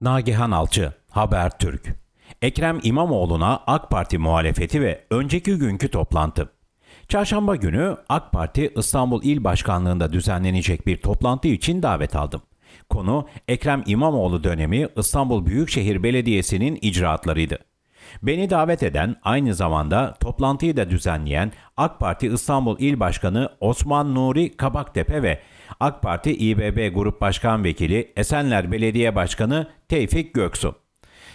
Nagihan Alçı, Habertürk. Ekrem İmamoğlu'na AK Parti muhalefeti ve önceki günkü toplantı. Çarşamba günü AK Parti İstanbul İl Başkanlığı'nda düzenlenecek bir toplantı için davet aldım. Konu Ekrem İmamoğlu dönemi İstanbul Büyükşehir Belediyesi'nin icraatlarıydı. Beni davet eden aynı zamanda toplantıyı da düzenleyen AK Parti İstanbul İl Başkanı Osman Nuri Kabaktepe ve AK Parti İBB Grup Başkan Vekili Esenler Belediye Başkanı Tevfik Göksu.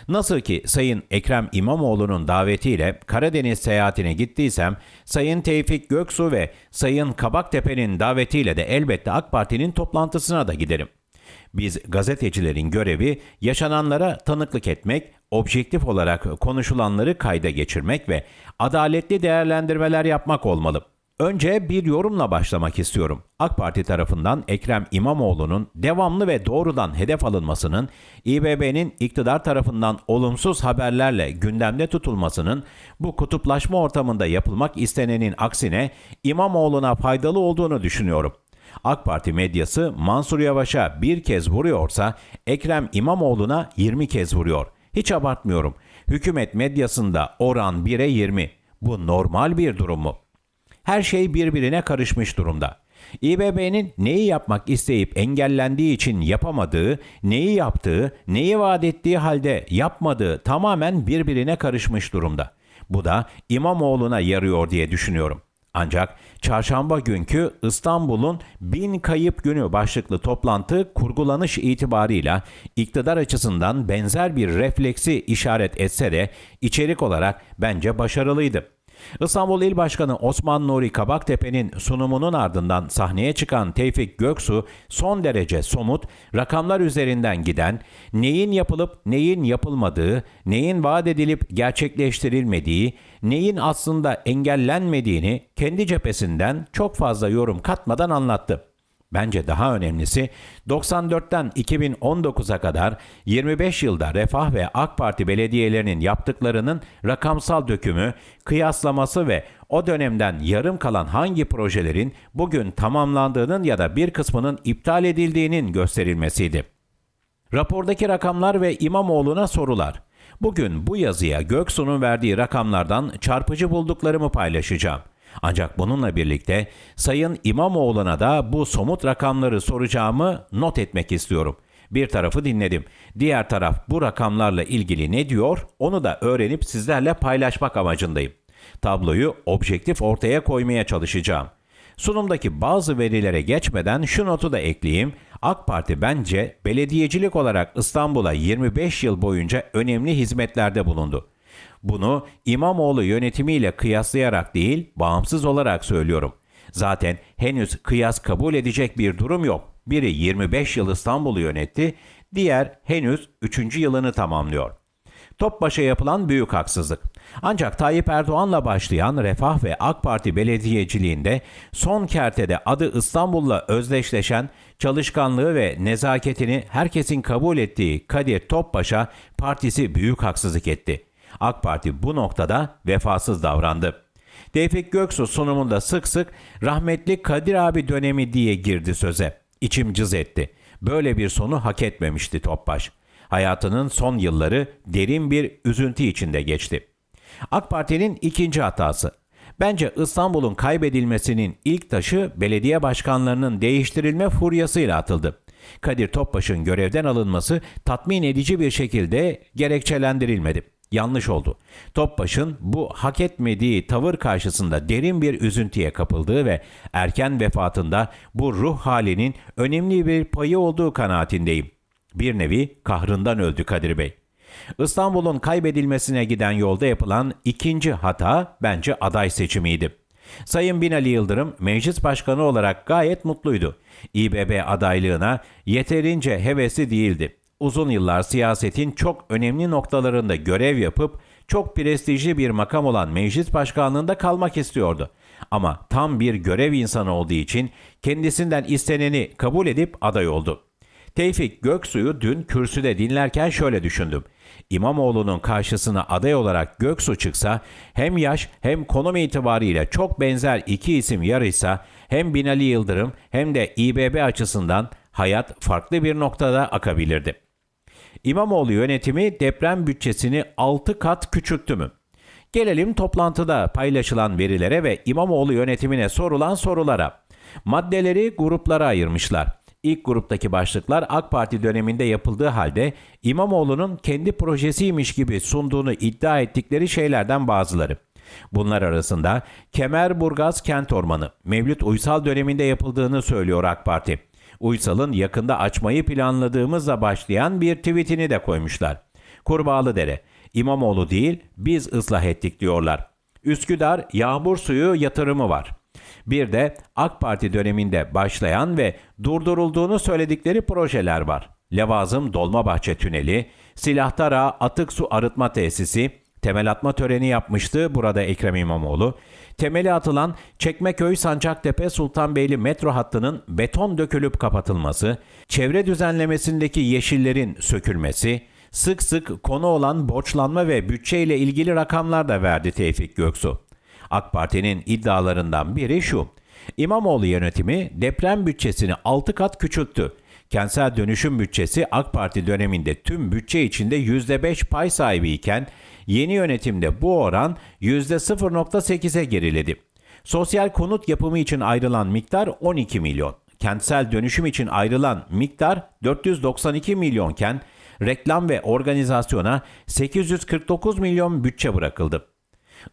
Nasıl ki Sayın Ekrem İmamoğlu'nun davetiyle Karadeniz seyahatine gittiysem, Sayın Tevfik Göksu ve Sayın Kabaktepe'nin davetiyle de elbette AK Parti'nin toplantısına da giderim. Biz gazetecilerin görevi yaşananlara tanıklık etmek, objektif olarak konuşulanları kayda geçirmek ve adaletli değerlendirmeler yapmak olmalı. Önce bir yorumla başlamak istiyorum. AK Parti tarafından Ekrem İmamoğlu'nun devamlı ve doğrudan hedef alınmasının, İBB'nin iktidar tarafından olumsuz haberlerle gündemde tutulmasının bu kutuplaşma ortamında yapılmak istenenin aksine İmamoğlu'na faydalı olduğunu düşünüyorum. AK Parti medyası Mansur Yavaş'a bir kez vuruyorsa Ekrem İmamoğlu'na 20 kez vuruyor. Hiç abartmıyorum. Hükümet medyasında oran 1'e 20. Bu normal bir durum mu? Her şey birbirine karışmış durumda. İBB'nin neyi yapmak isteyip engellendiği için yapamadığı, neyi yaptığı, neyi vaat ettiği halde yapmadığı tamamen birbirine karışmış durumda. Bu da İmamoğlu'na yarıyor diye düşünüyorum. Ancak çarşamba günkü İstanbul'un bin kayıp günü başlıklı toplantı kurgulanış itibarıyla iktidar açısından benzer bir refleksi işaret etse de içerik olarak bence başarılıydı. İstanbul İl Başkanı Osman Nuri Kabaktepe'nin sunumunun ardından sahneye çıkan Tevfik Göksu son derece somut, rakamlar üzerinden giden, neyin yapılıp neyin yapılmadığı, neyin vaat edilip gerçekleştirilmediği, neyin aslında engellenmediğini kendi cephesinden çok fazla yorum katmadan anlattı. Bence daha önemlisi 94'ten 2019'a kadar 25 yılda Refah ve AK Parti belediyelerinin yaptıklarının rakamsal dökümü, kıyaslaması ve o dönemden yarım kalan hangi projelerin bugün tamamlandığının ya da bir kısmının iptal edildiğinin gösterilmesiydi. Rapordaki rakamlar ve İmamoğlu'na sorular. Bugün bu yazıya Göksu'nun verdiği rakamlardan çarpıcı bulduklarımı paylaşacağım. Ancak bununla birlikte Sayın İmamoğlu'na da bu somut rakamları soracağımı not etmek istiyorum. Bir tarafı dinledim. Diğer taraf bu rakamlarla ilgili ne diyor onu da öğrenip sizlerle paylaşmak amacındayım. Tabloyu objektif ortaya koymaya çalışacağım. Sunumdaki bazı verilere geçmeden şu notu da ekleyeyim. AK Parti bence belediyecilik olarak İstanbul'a 25 yıl boyunca önemli hizmetlerde bulundu. Bunu İmamoğlu yönetimiyle kıyaslayarak değil, bağımsız olarak söylüyorum. Zaten henüz kıyas kabul edecek bir durum yok. Biri 25 yıl İstanbul'u yönetti, diğer henüz 3. yılını tamamlıyor. Topbaş'a yapılan büyük haksızlık. Ancak Tayyip Erdoğan'la başlayan Refah ve AK Parti belediyeciliğinde son kertede adı İstanbul'la özdeşleşen çalışkanlığı ve nezaketini herkesin kabul ettiği Kadir Topbaş'a partisi büyük haksızlık etti. AK Parti bu noktada vefasız davrandı. Tevfik Göksu sunumunda sık sık rahmetli Kadir abi dönemi diye girdi söze. İçim cız etti. Böyle bir sonu hak etmemişti Topbaş. Hayatının son yılları derin bir üzüntü içinde geçti. AK Parti'nin ikinci hatası. Bence İstanbul'un kaybedilmesinin ilk taşı belediye başkanlarının değiştirilme furyasıyla atıldı. Kadir Topbaş'ın görevden alınması tatmin edici bir şekilde gerekçelendirilmedi yanlış oldu. Topbaş'ın bu hak etmediği tavır karşısında derin bir üzüntüye kapıldığı ve erken vefatında bu ruh halinin önemli bir payı olduğu kanaatindeyim. Bir nevi kahrından öldü Kadir Bey. İstanbul'un kaybedilmesine giden yolda yapılan ikinci hata bence aday seçimiydi. Sayın Binali Yıldırım meclis başkanı olarak gayet mutluydu. İBB adaylığına yeterince hevesli değildi uzun yıllar siyasetin çok önemli noktalarında görev yapıp çok prestijli bir makam olan meclis başkanlığında kalmak istiyordu. Ama tam bir görev insanı olduğu için kendisinden isteneni kabul edip aday oldu. Tevfik Göksu'yu dün kürsüde dinlerken şöyle düşündüm. İmamoğlu'nun karşısına aday olarak Göksu çıksa hem yaş hem konum itibariyle çok benzer iki isim yarışsa hem Binali Yıldırım hem de İBB açısından hayat farklı bir noktada akabilirdi. İmamoğlu yönetimi deprem bütçesini 6 kat küçülttü mü? Gelelim toplantıda paylaşılan verilere ve İmamoğlu yönetimine sorulan sorulara. Maddeleri gruplara ayırmışlar. İlk gruptaki başlıklar AK Parti döneminde yapıldığı halde İmamoğlu'nun kendi projesiymiş gibi sunduğunu iddia ettikleri şeylerden bazıları. Bunlar arasında Kemerburgaz Kent Ormanı, Mevlüt Uysal döneminde yapıldığını söylüyor AK Parti. Uysal'ın yakında açmayı planladığımızla başlayan bir tweetini de koymuşlar. Kurbağalıdere, İmamoğlu değil biz ıslah ettik diyorlar. Üsküdar yağmur suyu yatırımı var. Bir de AK Parti döneminde başlayan ve durdurulduğunu söyledikleri projeler var. Levazım Dolmabahçe Tüneli, Silahtara Atık Su Arıtma Tesisi, temel atma töreni yapmıştı burada Ekrem İmamoğlu. Temeli atılan Çekmeköy Sancaktepe Sultanbeyli metro hattının beton dökülüp kapatılması, çevre düzenlemesindeki yeşillerin sökülmesi, sık sık konu olan borçlanma ve bütçeyle ilgili rakamlar da verdi Tevfik Göksu. AK Parti'nin iddialarından biri şu. İmamoğlu yönetimi deprem bütçesini 6 kat küçülttü. Kentsel dönüşüm bütçesi AK Parti döneminde tüm bütçe içinde %5 pay sahibi iken yeni yönetimde bu oran %0.8'e geriledi. Sosyal konut yapımı için ayrılan miktar 12 milyon. Kentsel dönüşüm için ayrılan miktar 492 milyonken reklam ve organizasyona 849 milyon bütçe bırakıldı.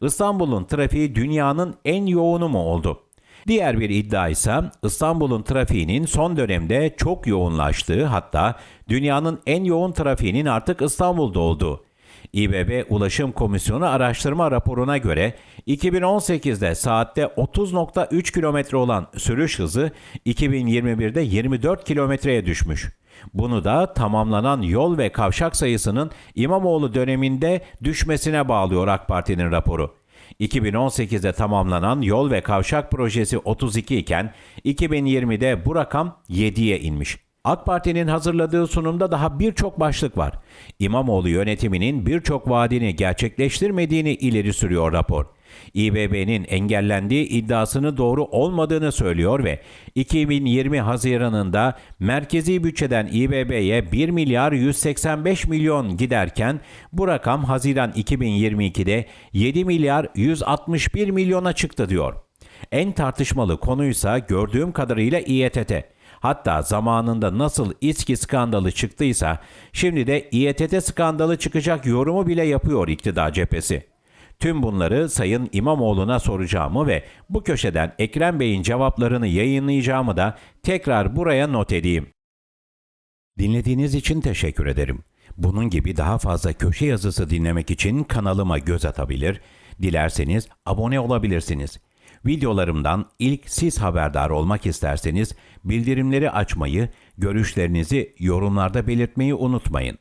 İstanbul'un trafiği dünyanın en yoğunu mu oldu? Diğer bir iddia ise İstanbul'un trafiğinin son dönemde çok yoğunlaştığı hatta dünyanın en yoğun trafiğinin artık İstanbul'da olduğu. İBB Ulaşım Komisyonu araştırma raporuna göre 2018'de saatte 30.3 kilometre olan sürüş hızı 2021'de 24 kilometreye düşmüş. Bunu da tamamlanan yol ve kavşak sayısının İmamoğlu döneminde düşmesine bağlıyor AK Parti'nin raporu. 2018'de tamamlanan yol ve kavşak projesi 32 iken 2020'de bu rakam 7'ye inmiş. AK Parti'nin hazırladığı sunumda daha birçok başlık var. İmamoğlu yönetiminin birçok vaadini gerçekleştirmediğini ileri sürüyor rapor. İBB'nin engellendiği iddiasını doğru olmadığını söylüyor ve 2020 Haziran'ında merkezi bütçeden İBB'ye 1 milyar 185 milyon giderken bu rakam Haziran 2022'de 7 milyar 161 milyona çıktı diyor. En tartışmalı konuysa gördüğüm kadarıyla İETT. Hatta zamanında nasıl İSKİ skandalı çıktıysa şimdi de İETT skandalı çıkacak yorumu bile yapıyor iktidar cephesi. Tüm bunları Sayın İmamoğlu'na soracağımı ve bu köşeden Ekrem Bey'in cevaplarını yayınlayacağımı da tekrar buraya not edeyim. Dinlediğiniz için teşekkür ederim. Bunun gibi daha fazla köşe yazısı dinlemek için kanalıma göz atabilir, dilerseniz abone olabilirsiniz. Videolarımdan ilk siz haberdar olmak isterseniz bildirimleri açmayı, görüşlerinizi yorumlarda belirtmeyi unutmayın.